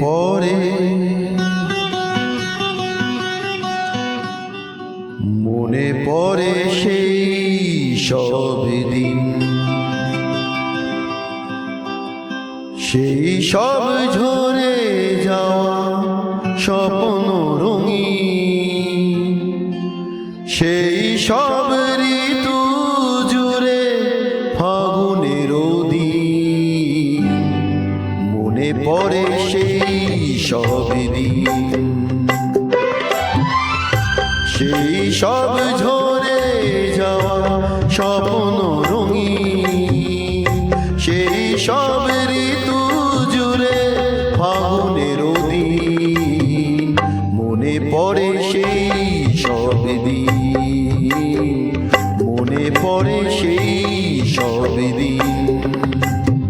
পড়ে। মনে পড়ে সেই সব দিন। সেই সব ঝরে যাওয়া স্বপ্ন রঙিন। সেই সব মনে পড়ে সেই সব সেই সব ঝরে যাওয়া স্বপ্ন রঙি সেই সব ঋতু জুড়ে ফাগুনের দিন। মনে পড়ে সেই সব দিন মনে পড়ে সেই সব দিন